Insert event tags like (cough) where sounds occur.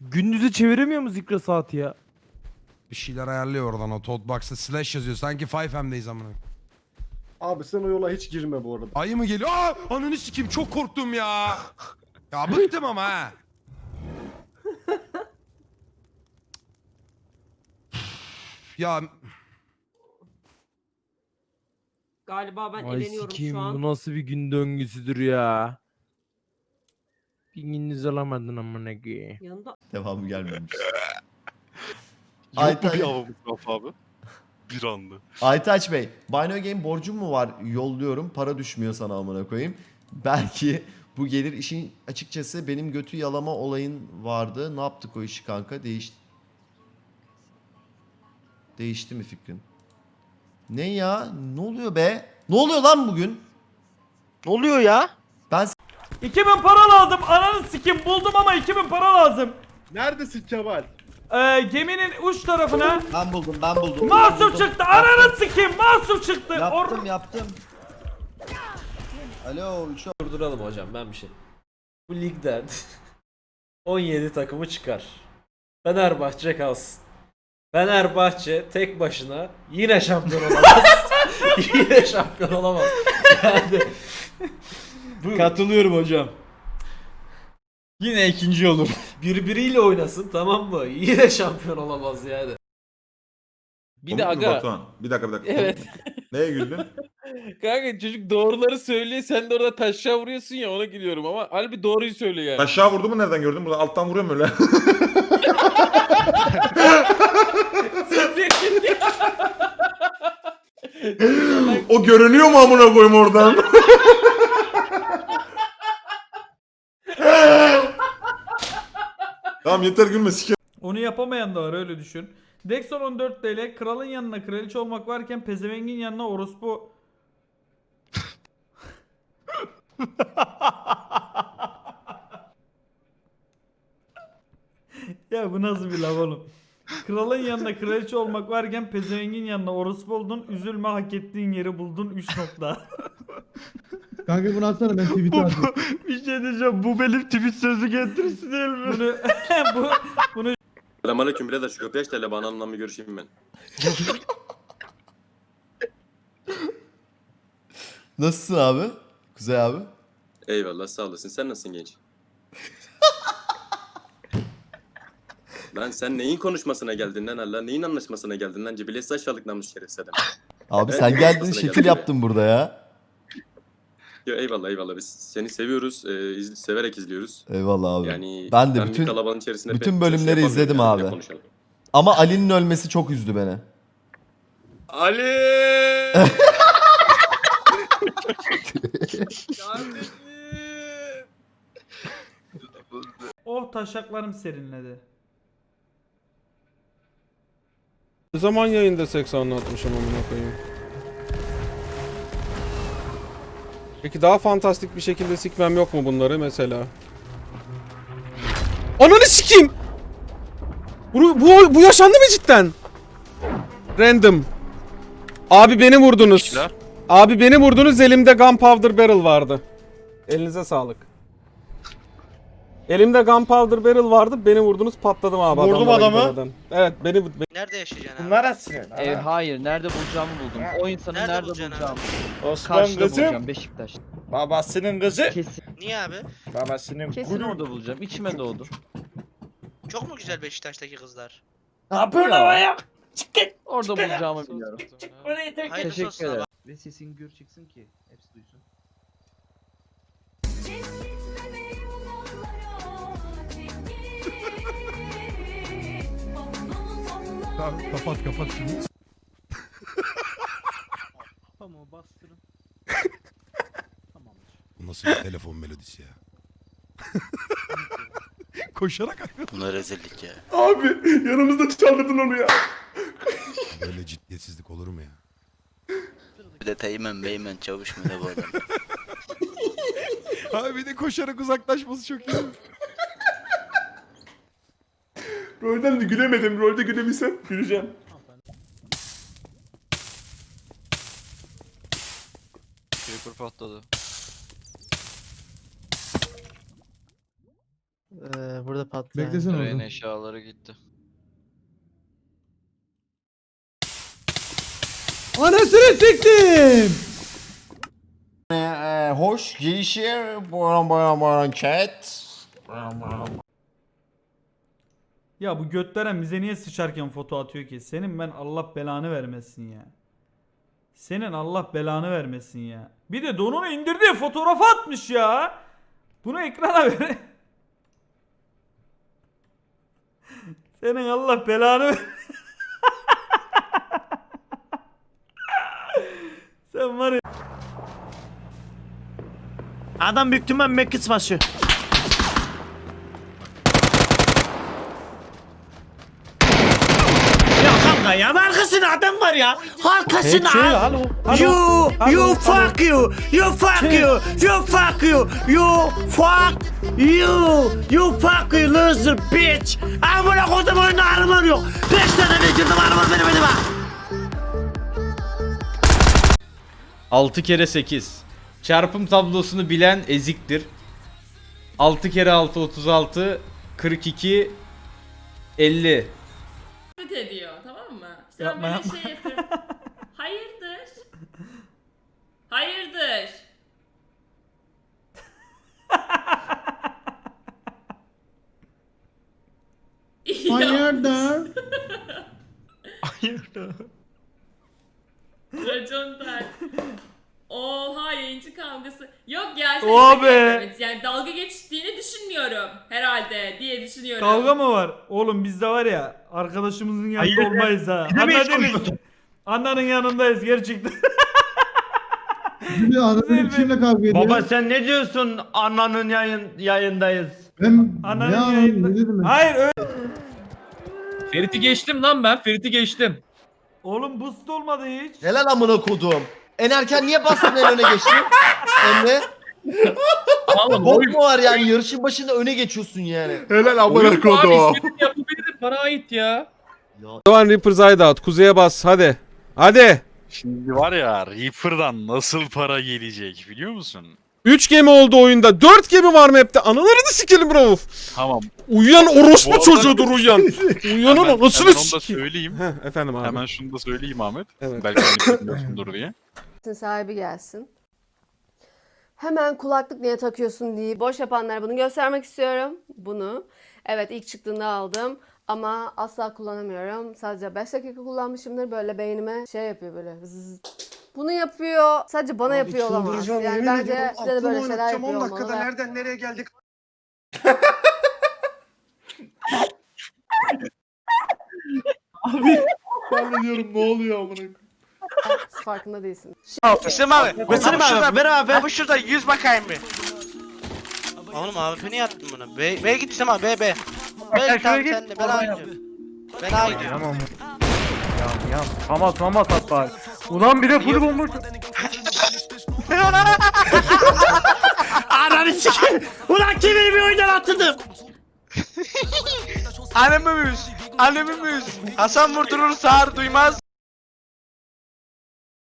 Gündüzü çeviremiyor mu zikra saati ya? Bir şeyler ayarlıyor oradan o Toadbox'ta slash yazıyor. Sanki 5M'deyiz amına. Abi sen o yola hiç girme bu arada. Ayı mı geliyor? Aa! Ananı sikeyim çok korktum ya. Ya bıktım ama ha. ya Galiba ben Ay eleniyorum sikeyim şu an. bu nasıl bir gün döngüsüdür ya. Gündüz alamadın amına koyayım. Yanında Devamı gelmemiş. (laughs) Yok mu Aytaç, bir havamız Rafa abi? Bir anda. Aytaç Bey, Bino Game borcum mu var? Yolluyorum. Para düşmüyor sana amına koyayım. Belki bu gelir işin açıkçası benim götü yalama olayın vardı. Ne yaptık o işi kanka? Değişti. Değişti mi fikrin? Ne ya? Ne oluyor be? Ne oluyor lan bugün? Ne oluyor ya? Ben 2000 para lazım. Ananı sikim buldum ama 2000 para lazım. Neredesin Kemal? Ee, geminin uç tarafına Ben buldum ben buldum. mahsur çıktı. Ananı sikim mahsur çıktı. Yaptım Or- yaptım. Alo şu Durduralım hocam ben bir şey. Bu ligden (laughs) 17 takımı çıkar. Fenerbahçe kalsın. Fenerbahçe tek başına yine şampiyon olamaz. (laughs) yine şampiyon olamaz. Yani Katılıyorum hocam. Yine ikinci olur. (laughs) Birbiriyle oynasın tamam mı? Yine şampiyon olamaz yani. Bir de aga. Bir dakika bir dakika. Evet. Neye güldün? (laughs) Kanka çocuk doğruları söylüyor. Sen de orada taşa vuruyorsun ya ona gülüyorum ama halbuki doğruyu söylüyor yani. Aşağı vurdu mu nereden gördün? Burada alttan vuruyor mu öyle? (laughs) o görünüyor mu amına koyayım oradan? Tamam yeter gülme sike. Onu yapamayan da var öyle düşün. Dexon 14 TL kralın yanına kraliçe olmak varken pezevengin yanına orospu (laughs) Ya bu nasıl bir laf oğlum? Kralın yanında kraliçe olmak varken pezevengin yanına orospu oldun. Üzülme hak ettiğin yeri buldun 3 nokta. Kanka bunu atsana ben (laughs) tweet'e atayım. Şey diyeceğim bu benim tweet sözü getirisi değil mi? Bunu, (laughs) bu, Selamünaleyküm birader şu kapıyı aç da hele bana anlamı görüşeyim ben. (laughs) nasılsın abi? Kuzey abi. Eyvallah sağ olasın. Sen nasılsın genç? lan sen neyin konuşmasına geldin lan Allah? Neyin anlaşmasına geldin lan? Cibilesi aşağılık namus şerefsiz adam. Abi sen geldin şekil yaptın burada ya. Yo, eyvallah eyvallah biz seni seviyoruz. E, iz- severek izliyoruz. Eyvallah abi. Yani Ben de bütün- kalabalığın içerisinde bütün bölümleri yapamıyorum izledim yani, abi. konuşalım. Ama Ali'nin ölmesi çok üzdü beni. Ali! oh taşaklarım serinledi. Ne zaman yayında seks anlatmışım amına koyayım. Peki daha fantastik bir şekilde sikmem yok mu bunları mesela? Ananı sikeyim! Bu, bu, bu yaşandı mı cidden? Random. Abi beni vurdunuz. Abi beni vurdunuz elimde gunpowder barrel vardı. Elinize sağlık. Elimde gunpowder barrel vardı beni vurdunuz patladım abi. Vurdum adamlara adamı. gitmeden. Evet beni Nerede yaşayacaksın Bunlar nasıl? E, hayır nerede bulacağımı buldum. O insanı nerede, nerede bulacağımı. Osman Karşıda kızım bulacağım Beşiktaş'ta. babasının kızı Kesin. Niye abi? babasının Kesin gülü. orada bulacağım. İçime doğdu. Çok mu güzel Beşiktaş'taki kızlar? Ne yapıyorsun havaya? Orada bulacağımı biliyorum. Hayırlısı Teşekkür ederim. Ve sesin gür çıksın ki hepsi duysun. Tamam, kapat kapat şunu. Tamam bastırın. Bu nasıl bir telefon melodisi ya? (laughs) Koşarak akıyor. Bunlar rezillik ya. Abi yanımızda çaldırdın onu ya. Böyle ciddiyetsizlik olur mu ya? Bir de teğmen beymen çavuş mu ne bu adam? (laughs) Abi bir de koşarak uzaklaşması çok iyi. Rolden de gülemedim. Rolde gülebilsem güleceğim. Creeper patladı. Eee burada patladı. Beklesene Rey'in orada. eşyaları gitti. Anasını siktim. Ee, hoş gelişir. Boran boran boran chat. Ya bu götleren bize niye sıçarken foto atıyor ki? Senin ben Allah belanı vermesin ya. Senin Allah belanı vermesin ya. Bir de donunu indirdiği fotoğrafı atmış ya. Bunu ekrana ver. (laughs) Senin Allah belanı. (laughs) Sen var ya. Adam büyük ihtimal Mekis başı. Ya kanka ya arkasında adam var ya. Arkasında. You, you fuck you, you fuck you, you fuck you, you fuck you, you fuck you loser bitch. Amına kodum oyunda araba yok. Beş tane bitirdim araba benim elime. 6 kere 8. Çarpım tablosunu bilen eziktir. 6 kere 6 36 42 50. ediyor İşte Yapma, ben böyle yapma. şey yapıyorum. Hayırdır? Hayırdır? (laughs) Hayırdır? Racon der. Yayıncı kavgası. Yok ya. sen Oha şaka be. yapıyorsun. Yani dalga geçtiğini düşünmüyorum herhalde diye düşünüyorum. Kavga mı var? Oğlum bizde var ya arkadaşımızın yanında olmayız ha. Anladın Annenin yanındayız gerçekten. (laughs) Bir anladın kimle kavga ediyor? sen ne diyorsun? Ananın yayın yayındayız. Ben Ananın anladım yayında- ne dedim ben? Hayır öyle. Ferit'i geçtim lan ben. Ferit'i geçtim. Oğlum boost olmadı hiç. Helal amına kodum. En erken niye bastın en öne geçtin? Emre. Oğlum Bok mu var yani yarışın başında öne geçiyorsun yani. Helal amına Abi kodum. istediğini yapabilirim. Bana ait ya. Doğan Reaper's Hideout. Kuzeye bas hadi. Hadi. Şimdi var ya Reaper'dan nasıl para gelecek biliyor musun? 3 gemi oldu oyunda. 4 gemi var map'te. Analarını sikelim bro. Tamam. Uyuyan orospu Bu arada- çocuğudur uyuyan. Hemen, anasını hemen onu da sikeyim. söyleyeyim. Heh, efendim abi. Hemen şunu da söyleyeyim Ahmet. Evet. Belki hani bilmiyorsundur diye. Sahibi gelsin. Hemen kulaklık niye takıyorsun diye boş yapanlara bunu göstermek istiyorum. Bunu. Evet ilk çıktığında aldım ama asla kullanamıyorum. Sadece 5 dakika kullanmışımdır. Böyle beynime şey yapıyor böyle. zzz. Bunu yapıyor. Sadece bana yapıyor olamaz. Yani bence size de böyle şeyler yapıyor olmalı. ve- nereden nereye geldik? Ben de diyorum ne oluyor amına koyayım. Siz farkında değilsin. İstem abi. Mesela abi. Ver abi. Abi şurada 100 bakayım bir. Oğlum abi niye attın bunu? B, B git İstem abi B B. B abi sen de ben A gidiyorum. Ben A gidiyorum. Tamam. Ya ya tamam tamam at bari. Ulan bir de full bomboş. (laughs) Ananı sikeyim. Ulan kimi bir oyundan attırdım. Annemi müz. Annemi müz. Hasan vurdurur sağır duymaz.